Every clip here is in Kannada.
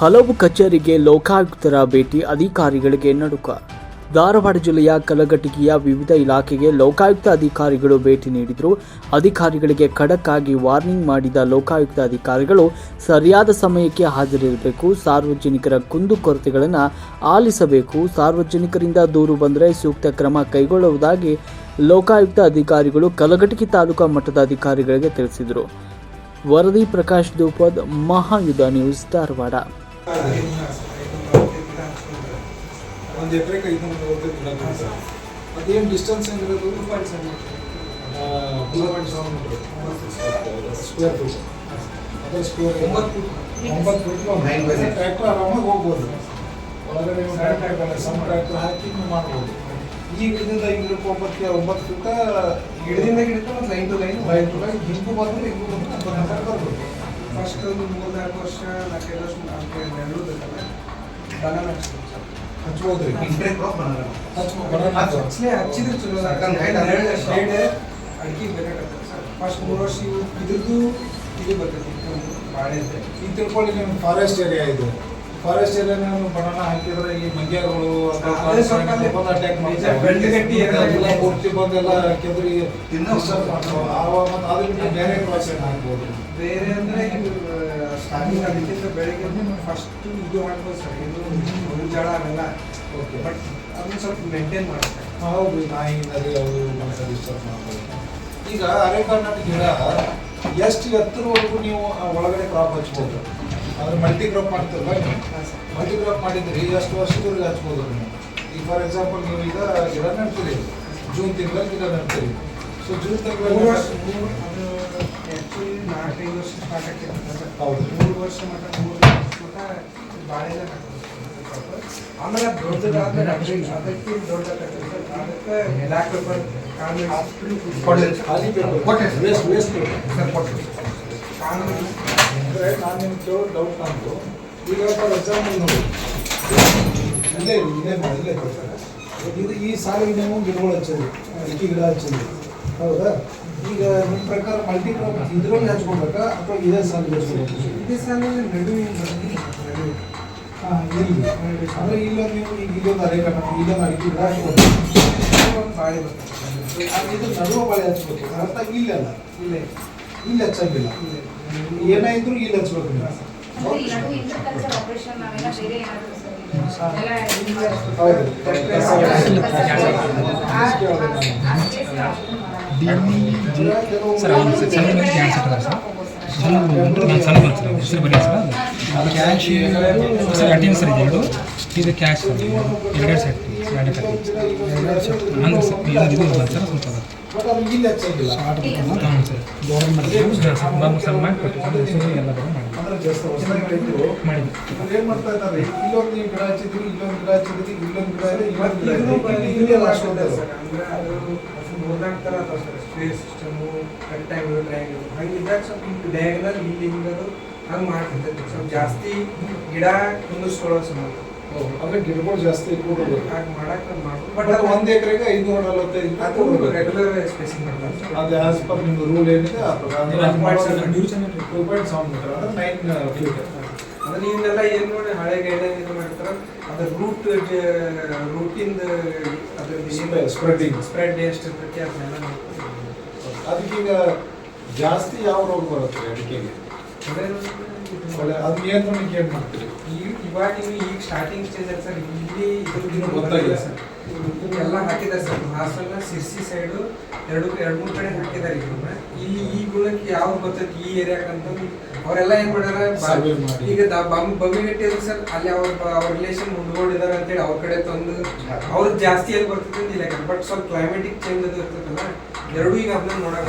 ಹಲವು ಕಚೇರಿಗೆ ಲೋಕಾಯುಕ್ತರ ಭೇಟಿ, ಅಧಿಕಾರಿಗಳಿಗೆ ನಡುಕ. ಧಾರವಾಡ ಜಿಲ್ಲೆಯ ಕಲಘಟಗಿಯ ವಿವಿಧ ಇಲಾಖೆಗೆ ಲೋಕಾಯುಕ್ತ ಅಧಿಕಾರಿಗಳು ಭೇಟಿ ನೀಡಿದರು. ಅಧಿಕಾರಿಗಳಿಗೆ ಖಡಕ್ ಆಗಿ ವಾರ್ನಿಂಗ್ ಮಾಡಿದ ಲೋಕಾಯುಕ್ತ ಅಧಿಕಾರಿಗಳು ಸರಿಯಾದ ಸಮಯಕ್ಕೆ ಹಾಜರಿರಬೇಕು, ಸಾರ್ವಜನಿಕರ ಕುಂದುಕೊರತೆಗಳನ್ನು ಆಲಿಸಬೇಕು, ಸಾರ್ವಜನಿಕರಿಂದ ದೂರು ಬಂದರೆ ಸೂಕ್ತ ಕ್ರಮ ಕೈಗೊಳ್ಳುವುದಾಗಿ ಲೋಕಾಯುಕ್ತ ಅಧಿಕಾರಿಗಳು ಕಲಘಟಗಿ ತಾಲೂಕಾ ಮಟ್ಟದ ಅಧಿಕಾರಿಗಳಿಗೆ ತಿಳಿಸಿದರು. ವರದಿ ಪ್ರಕಾಶ್ ದೂಪದ್ ಮಹಾಯುಧ ನ್ಯೂಸ್, ಧಾರವಾಡ. ಒಂದು ಎಕರೆಗೆ ಐದುನೂರ ನಲವತ್ತೈದು ಗಿಡ ಸರ್ ಅದೇನು distance ಹೆಂಗಿರೋದು two point seven two point seven meter square feet ಅದೇ ಸ್ಕ್ವೇರ್ ಒಂಬತ್ತು ಒಂಬತ್ತು ಫೀಟ್ ಟ್ರ್ಯಾಕ್ಟರ್ ಆರಾಮಾಗಿ ಹೋಗ್ಬೋದು. ಒಳಗಡೆ ಟ್ರ್ಯಾಕ್ಟರ್ ಸಣ್ಣ ಟ್ರ್ಯಾಕ್ಟರ್ ಹಾಕಿ ನೀವು ಮಾಡ್ಬೋದು. ಈಗ ಇದರಿಂದ ಹಿಂಗೆ ಒಂಬತ್ತು ಒಂಬತ್ತು ಫೀಟ ಗಿಡದಿಂದ ಗಿಡಕ್ಕೆ ಒಂದು line to line line to line ಹಿಂಗೂ ಬಂದ್ರೆ ಹಿಂಗೂ ಬಂದ್ರೆ ಬರ್ಬೋದು. ಫಸ್ಟ್ ಒಂದು ಮೂರು ನಾಲ್ಕು ವರ್ಷ ನಾಲ್ಕೈದು ವರ್ಷ ನಾಲ್ಕು ಎರಡು ಬೇಕಲ್ಲ ಬನಾನ ಹಚ್ಚಿದ್ರೆ ಚಲೋ ಶೇಡ್ ಅಡಿಕೆ ಬೇಕಾಗತ್ತೆ ಸರ್. ಫಸ್ಟ್ ಮೂರು ವರ್ಷ ಇವು ಇದ್ರದ್ದು ಇದು ಬರ್ತೈತಿ ಬಾಳೆ ತಿಳ್ಕೊಳ್ಳಿ ಫಾರೆಸ್ಟ್ ಏರಿಯಾ ಇದು. ಫಾರೆಸ್ಟ್ ಏರಿಯಾ ಬಣ್ಣ ಹಾಕಿದ್ರೆ ಈ ಮಂಗ್ಯಗಳು ಪೂರ್ತಿ ಬಂದೆಲ್ಲ ಕೆದ್ರಿ ಅದ್ರ ಬೇರೆ ಕ್ರಾಸ್ ಹಾಕ್ಬೋದು ಬೇರೆ ಅಂದ್ರೆ ಸ್ಟಾರ್ಟಿಂಗ್ ಅದಕ್ಕಿಂತ ಬೆಳಗ್ಗೆ ಫಸ್ಟ್ ಇದು ಮಾಡ್ಬೋದು ಸರ್ ಇದು ಜಳ ಅವೆಲ್ಲ. ಓಕೆ ಬಟ್ ಅದನ್ನ ಸ್ವಲ್ಪ ಮೇಂಟೈನ್ ಮಾಡ್ತಾರೆ. ಹೌದು. ನಾಯಿ ನದಿ ಅವು ಮತ್ತೆ ಡಿಸ್ಟರ್ಬ್ ಮಾಡ್ಬೋದು. ಈಗ ಅರೆಕಾರ್ನಾಟ್ ಗಿಡ ಎಷ್ಟು ಎತ್ತರವರೆಗೂ ನೀವು ಒಳಗಡೆ ಕ್ರಾಪ್ ಹಚ್ಬೋದು? ಅಂದ್ರೆ ಮಲ್ಟಿ ಕ್ರಾಪ್ ಮಾಡ್ತಿರಲ್ಲ? ನೀವು ಹಾಂ ಸರ್ ಮಲ್ಟಿ ಕ್ರಾಪ್ ಮಾಡಿದ್ರಿ ಎಷ್ಟು ವರ್ಷದವರೆಗೆ ಹಚ್ಬೋದು ನೀವು ಈಗ ಫಾರ್ ಎಕ್ಸಾಂಪಲ್ ನೀವು ಈಗ ಗಿಡ ನೆಡ್ತೀರಿ ಜೂನ್ ತಿಂಗಳಲ್ಲಿ ಗಿಡ ನೆಡ್ತೀರಿ ಸೊ ಜೂನ್ ಮೂರು ವರ್ಷ ತಿಂಗಳಲ್ಲಿ ಮೂರು ಅದು ಆ್ಯಕ್ಚುಲಿ ನಾಲ್ಕೈದು ವರ್ಷ ಸ್ಟಾರ್ಟ್ ಆಗ್ತದೆ ಸರ್. ಹೌದು. ಮೂರು ವರ್ಷ ಮಟ್ಟ ಮೂರು ವರ್ಷ ಮಟ್ಟ ಬಾಳೆಲ್ಲ ಹಾಕೋದು ಆಮೇಲೆ ಅದು ದೊಡ್ಡದಾದ್ಮೇಲೆ ಅದಕ್ಕೆ ಅದಕ್ಕೆ ದೊಡ್ಡದಾಗ್ತದೆ ಸರ್. ಅದಕ್ಕೆ ಬ್ಲ್ಯಾಕ್ ಪೇಪರ್ ಕೊಡ್ಲಿ. ಖಾಲಿ ಬೇಕು. ಕೊಟ್ಟೆ ಸರ್. ವೇಸ್ಟ್ ವೇಸ್ಟ್ ಬೇಕು ಸರ್ ಕೊಟ್ಟು ಕಾನೂನು ಅಂದರೆ ನಾನು ನಿಮ್ಗೆ ಕೇಳೋ ಡೌಟ್ ನಂದು ಈಗ ಫಾರ್ ಎಕ್ಸಾಂಪಲ್ ನೋಡಿ. ಇದೆ, ಇಲ್ಲೇ ಮಾಡಿ ಇಲ್ಲೇ ಕೊಡ್ತಾರೆ. ಇದು ಈ ಸಾಲಿಗೆ ನೀವು ಗಿಡಗಳು ಹಚ್ಚಿದ್ರಿ ಅಡಿಕೆ ಗಿಡ ಹಚ್ಚಿದ್ರಿ ಹೌದಾ? ಈಗ ನಿಮ್ಮ ಪ್ರಕಾರ ಮಲ್ಟಿ ಕ್ರಾಪ್ ಇದ್ರಲ್ಲಿ ಹಚ್ಕೊಬೇಕಾ ಅಥವಾ ಇದೇ ಸಾಲಿಗೆ ಹಚ್ಕೋಬೇಕು? ಇದೇ ಸಾಲಿನಲ್ಲಿ ನಡುವೆ ಹಾಂ ಇಲ್ಲಿ ಅಂದರೆ ಇಲ್ಲೊಂದು ನೀವು ಈಗ ಇಲ್ಲೊಂದು ಅರೇಕಣ ಇಲ್ಲೊಂದು ಅಡಿಕೆ ಗಿಡ ಹಚ್ಕೊಬೇಕು. ಬಾಳೆ ಬರ್ತದೆ. ಇದು ನಡುವೆ ಬಾಳೆ ಹಚ್ಬೇಕು ಅರ್ಥ ಇಲ್ಲ ಇಲ್ಲೇ. ಇಲ್ಲಿ ಹಚ್ಚಂಗಿಲ್ಲ ಏನೇ ಇದ್ರು ಇಲ್ಲಿ ಹಚ್ಬೇಕು ಸರ್ ಸರ್ ಒಂದು ಸಣ್ಣ ಮನೆ ಸರ್ ಸಣ್ಣ ನಾನು ಸಣ್ಣ ಬಂತು ಸರ್ ಹೆಸರು ಬರೀ ಸರ್ ಅದು ಕ್ಯಾಶ್ ಸರ್ ಅಟೀನ್ ಸರ್ ಇದೆ ಎರಡು ಇದು ಕ್ಯಾಶ್ ಸರ್ ಎರಡೆರಡು ಸೆಟ್ ಎರಡು ಕಟ್ಟಿ ಅಂದ್ರೆ ಸರ್ ಇದು ಸರ್ ಸ್ವಲ್ಪ ಬಟ್ ಅದು ಇಲ್ಲಿ ಹಚ್ಚಂಗಿಲ್ಲ ಅದು ಅಂದ್ರೆ just ಹೊಸದಾಗಿ ರೈತರು ಮಾಡಿದ್ವಿ ಅವ್ರು ಏನ್ ಮಾಡ್ತಾ ಇದ್ದಾರೆ? ಇಲ್ಲೊಂದು ನೀವು ಗಿಡ ಹಚ್ಚಿದ್ರಿ ಇಲ್ಲೊಂದು ಗಿಡ ಹಚ್ಚಿದ್ರಿ ಇಲ್ಲೊಂದು ಗಿಡ ಇದೆ ಇಲ್ಲೊಂದು ಗಿಡ ಇದು ಲಾಸ್ಟ್ ಅಷ್ಟೊಂದು ಇದೆ. ಸರ್ ಅಂದ್ರೆ ಅದು ಮೂರ್ನಾಲ್ಕು ಥರ ಸ್ಪೇಸ್ ಸಿಸ್ಟಮು ರೆಕ್ಟ್ಯಾಂಗಲ್ ಟ್ರಯಾಂಗಲ್ ಹಂಗೆ ಇದ್ದಾಗ ಸ್ವಲ್ಪ ಹಿಂಗೆ ಡಯಾಗನಲ್ ಇಲ್ಲಿ ಹಿಂಗದು ಹಂಗೆ ಮಾಡ್ತಿರ್ತೈತಿ ಸ್ವಲ್ಪ ಜಾಸ್ತಿ ಗಿಡ ಕುಂದಿಸ್ಕೊಳ್ಳೋ ಸಂಬಂಧ ಹೌದು. ಅಂದ್ರೆ ಗಿಡಗಳು ಜಾಸ್ತಿ ಬಟ್ ಅದು ಒಂದ್ ಎಕರೆಗೆ ಐನೂರ ನಲವತ್ತೈದು ಅದು ರೆಗ್ಯುಲರ್ ಸ್ಪೇಸಿಂಗ್ ಮಾಡ್ತಾರೆ. ಅದು ಆಸ್ ಪರ್ ನಿಮ್ದು ರೂಲ್ ಏನಿದೆ ಆ ಪ್ರಕಾರ. ಟೂ ಪಾಯಿಂಟ್ ಸೆವೆನ್ ಮೀಟರ್ ಅಂದ್ರೆ ನೈನ್ ಫೀಟ್ ಅಂದ್ರೆ ಇವನ್ನೆಲ್ಲ ಏನ್ ನೋಡಿ ಹಳೆ ಗೈಡ್ಲೈನ್ ಇದು ಮಾಡ್ತಾರ? ಅದ್ರ ರೂಟ್ ರೂಟಿಂದ ಅದ್ರದ್ದು ಸ್ಪ್ರೆಡ್ಡಿಂಗ್ ಸ್ಪ್ರೆಡ್ ಎಷ್ಟು ಇರ್ತೈತಿ ಅದನ್ನೆಲ್ಲ ಅದಕ್ಕೀಗ ಜಾಸ್ತಿ ಯಾವ ರೋಗ ಬರುತ್ತೆ ಅಡಿಕೆಗೆ? ಅದೇ ನಿಯಂತ್ರಣಕ್ಕೆ ಏನ್ ಮಾಡ್ತೀರಿ ಈಗ ಇವಾಗ ನೀವು ಈಗ ಸ್ಟಾರ್ಟಿಂಗ್ ಸ್ಟೇಜ್ ಅಲ್ಲಿ ಸರ್ ಇಲ್ಲಿ ಇದ್ರದ್ದು ಇನ್ನೂ ಗೊತ್ತಾಗಿಲ್ಲ ಗೊತ್ತಾಗಿಲ್ಲ ಸರ್. ಎಲ್ಲ ಹಾಕಿದ್ದಾರೆ ಸರ್. ಹಾಸನ ಸಿರ್ಸಿ ಸೈಡು ಎರಡು ಎರಡು ಮೂರು ಕಡೆ ಹಾಕಿದ್ದಾರೆ ಇದನ್ನ ಇಲ್ಲಿ ಈ ಗುಣಕ್ಕೆ ಯಾವ್ದು ಬರ್ತೈತಿ ಈ ಏರಿಯಾಕಂತ ಅವರೆಲ್ಲ ಏನ್ ಮಾಡ್ಯಾರ. ಈಗ ಬಮ್ ಬಮ್ಮಿಗಟ್ಟಿ ಅದು ಸರ್ ಅಲ್ಲಿ ಅವ್ರ ಅವ್ರ ರಿಲೇಷನ್ ಮುಂದ್ಕೊಂಡಿದ್ದಾರೆ ಅಂತೇಳಿ ಅವ್ರ ಕಡೆ ತಂದು ಅವ್ರ ಜಾಸ್ತಿ ಎಲ್ಲಿ ಬರ್ತೈತೆ ಅಂತ ಇಲ್ಲ ಬಟ್ ಸ್ವಲ್ಪ ಕ್ಲೈಮೇಟಿಕ್ ಚೇಂಜ್ ಅದು ಇರ್ತೈತಲ್ಲ. ಎರಡೂ ಈಗ ಅದನ್ನ ನೋಡಕ್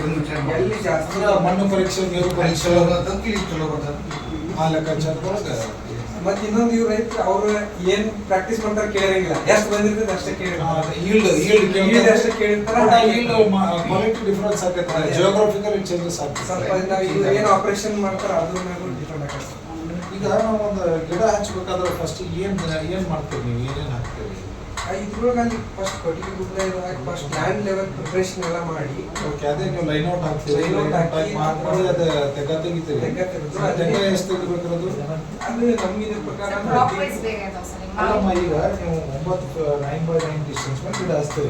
ಎಲ್ಲಿ ಜಾಸ್ತಿ ಮಣ್ಣು ಪರೀಕ್ಷೆ ನೀರು ಪರೀಕ್ಷೆ ಚಲೋ ಬರ್ತದೆ ಇಲ್ಲಿ ಚಲೋ ಬರ್ತದೆ ಆ ಲೆಕ್ಕಾಚಾರದೊಳಗೆ ಮತ್ತೆ ಇನ್ನೊಂದು ಇವ್ರು ರೈತ ಅವ್ರು ಏನ್ ಪ್ರಾಕ್ಟೀಸ್ ಮಾಡ್ತಾರೆ ಕೇಳಿರಂಗಿಲ್ಲ ಎಷ್ಟು ಬಂದಿರ್ತದೆ ಅಷ್ಟೇ ಕೇಳಿರ್ತಾರೆ yield Yield ಅಷ್ಟೇ ಕೇಳಿರ್ತಾರೆ. ಕ್ವಾಲಿಟಿ ಡಿಫರೆನ್ಸ್ ಆಗತ್ತೆ ಜಿಯೋಗ್ರಫಿಕಲ್ ಚೇಂಜಸ್ ಸ್ವಲ್ಪ ಆಗ್ತದೆ ನಾವು ಇವ್ರು ಏನು ಆಪರೇಷನ್ ಮಾಡ್ತಾರೆ ಅದ್ರ ಮೇಲೆ ಡಿಪೆಂಡ್ ಈಗ ನಾವು ಒಂದು ಗಿಡ ಹಚ್ಚಬೇಕಾದ್ರೆ ಫಸ್ಟ್ ಏನ್ ಏನ್ ಮಾಡ್ತೀವಿ ನೀವು? ಏನೇನು ಹಾಕ್ತೀವಿ ಇದ್ರೊಳಗೆ ಫಸ್ಟ್ ಕೊಟ್ಟಿಗೆ ಗುಡ್ಡ ಇದು ಹಾಕಿ ಫಸ್ಟ್ ಲ್ಯಾಂಡ್ ಲೆವೆಲ್ ಪ್ರಿಪ್ರೇಷನ್ ಎಲ್ಲ ಮಾಡಿ. ಓಕೆ ಅದೇ ನೀವು ಲೈನ್ ಔಟ್ ಹಾಕ್ತೀವಿ ಲೈನ್ ಔಟ್ ಹಾಕಿ ಮಾಡ್ಕೊಂಡು ಮಾಡಿ ಅದು ತೆಗ ತೆಗಿತೀವಿ ತೆಗ್ಗ ತೆಗೆದು ಆ ತೆಗ ಎಷ್ಟು ತೆಗಿಬೇಕಿರೋದು? ಅದು ನಮಗಿದ ಪ್ರಕಾರ ಅಲ್ಲಮ್ಮ ಈಗ ನೀವು ಒಂಬತ್ತು ನೈನ್ ಬೈ ನೈನ್ ಡಿಸ್ಟೆನ್ಸ್ ಮೇಲೆ ಗಿಡ ಹಚ್ತೀವಿ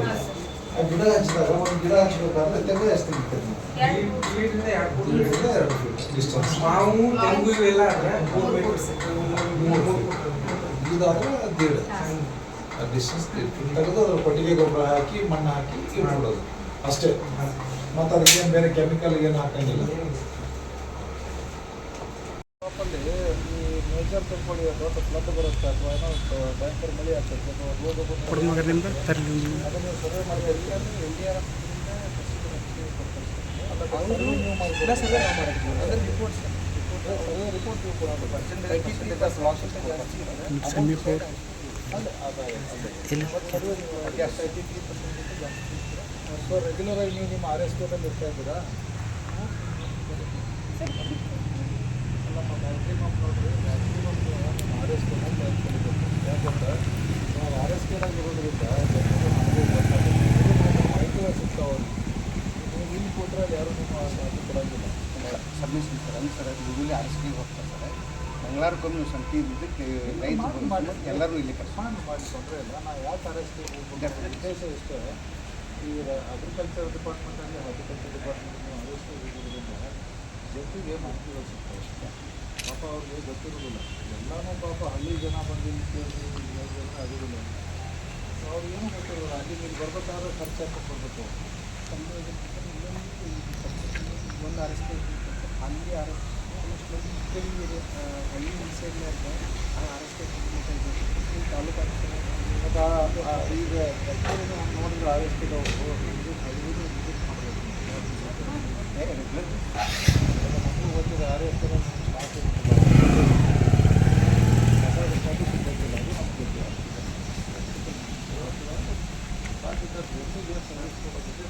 ಆ ಗಿಡ ಹಚ್ಚಿದಾಗ ಒಂದು ಗಿಡ ಹಚ್ಬೇಕಾದ್ರೆ ತೆಗ ಎಷ್ಟು ತೆಗಿತೀರಿ ನೀವು? ಎರಡು ಫುಟ್ ಎರಡು ಫೀಟ್ ಡಿಸ್ಟೆನ್ಸ್ ಮಾವು ತೆಂಗು ಇವೆಲ್ಲ ಆದ್ರೆ ಮೂರು ಮೂರು. ಮೂರು ಮೂರು ಫುಟ್ ಇದಾದ್ರೆ ದೇಡ್. ಹಾ. ಡಿಸ್ಟೆನ್ಸ್ ತೆಗೆದು ಅದ್ರ ಕೊಟ್ಟಿಗೆ ಗೊಬ್ಬರ ಹಾಕಿ ಮಣ್ಣು ಹಾಕಿ ಮಾಡೋದು ಅಷ್ಟೇ. ಮತ್ತು ಅದಕ್ಕೇನು ಬೇರೆ ಕೆಮಿಕಲ್ ಏನು ಹಾಕಂಗಿಲ್ಲ. ಮೇಜರ್ ತಿಳ್ಕೊಳ್ಳಿ ದೊಡ್ಡ ಫ್ಲಡ್ ಬರುತ್ತೆ ಅಥವಾ ಏನೋ ಭಯಂಕರ ಮಳೆ ಆಗ್ತದೆ. ಅಥವಾ ರೋಗ ಅದನ್ನು ಸರ್ವೆ ಮಾಡಬೇಕು ಎನ್ ಡಿ ಆರ್ ಸಮೀಪ ಸೊ ರೆಗ್ಯುಲರ್ ಆಗಿ ನೀವು ನಿಮ್ಮ ಆರ್ ಎಸ್ ಕೆದಲ್ಲಿ ಇರ್ತಾ ಇದ್ದೀರಾ ಆರ್ ಎಸ್ ಕೆನಲ್ಲಿ ಯಾಕಂದ್ರೆ ನಾವು ಆರ್ ಎಸ್ ಕೆದಾಗ ಇರೋದ್ರಿಂದ ಮಾಹಿತಿಗಳು ಸಿಗ್ತಾವೆ ನೀವು ಇಲ್ಲಿ ಕೊಟ್ಟರೆ ಯಾರು ನಿಮ್ಮ ಅದು ಕೊಡೋಂಗಿಲ್ಲ ಸಬ್ಮಿಷನ್ ಸರ್ ಅಂದ್ರೆ ಸರ್ ಅದು ಹುಡುಗಿ ಆರಿಸ್ಲಿಕ್ಕೆ ಹೋಗ್ತಾರೆ ಸರ್ ನೀವು ಸಂತಿ ಇದಕ್ಕೆ ರೈತ ಬಂದು ಎಲ್ಲರೂ ಇಲ್ಲಿ ಮಾಡಿ ತೊಂದರೆ ಇಲ್ಲ. ನಾವು ಯಾವ ಥರ ಉದ್ದೇಶ ಇಷ್ಟೇ ಈ ಅಗ್ರಿಕಲ್ಚರ್ ಡಿಪಾರ್ಟ್ಮೆಂಟಲ್ಲಿ ಹಾರ್ಟಿಕಲ್ಚರ್ ಡಿಪಾರ್ಟ್ಮೆಂಟ್ ಕೆ ಇರೋದ್ರಿಂದ ಜೊತೆಗೆ ಮಾಹಿತಿಗಳು ಸಿಗ್ತವೆ ಪಾಪ ಅವ್ರಿಗೆ ಗೊತ್ತಿರೋದಿಲ್ಲ ಎಲ್ಲನೂ ಪಾಪ ಹಳ್ಳಿ ಜನ ಬಂದು ಆಗೋದಿಲ್ಲ ಸೊ ಅವ್ರಿಗೇನು ಗೊತ್ತಿರೋದಿಲ್ಲ ಅಲ್ಲಿ ನೀವು ಬರ್ಬೇಕಾದ್ರೆ ಖರ್ಚು ಹಾಕೊಂಡು ಬರಬೇಕು. ಒಂದು ಆರಿಸ್ಕೆ ಅಲ್ಲಿ ಆರಿಸ್ ಈಗ ನೋಡಿದ್ರೆ ಆದಷ್ಟು ಮಕ್ಕಳು ಓದಿದ್ರೆ ಆರು ಎಷ್ಟರ ಸ್ಟಾರ್ಟ್ ಗೊತ್ತಿಲ್ಲ ಸರ್ವಿಸ್ ಕೊಡೋದಿದೆ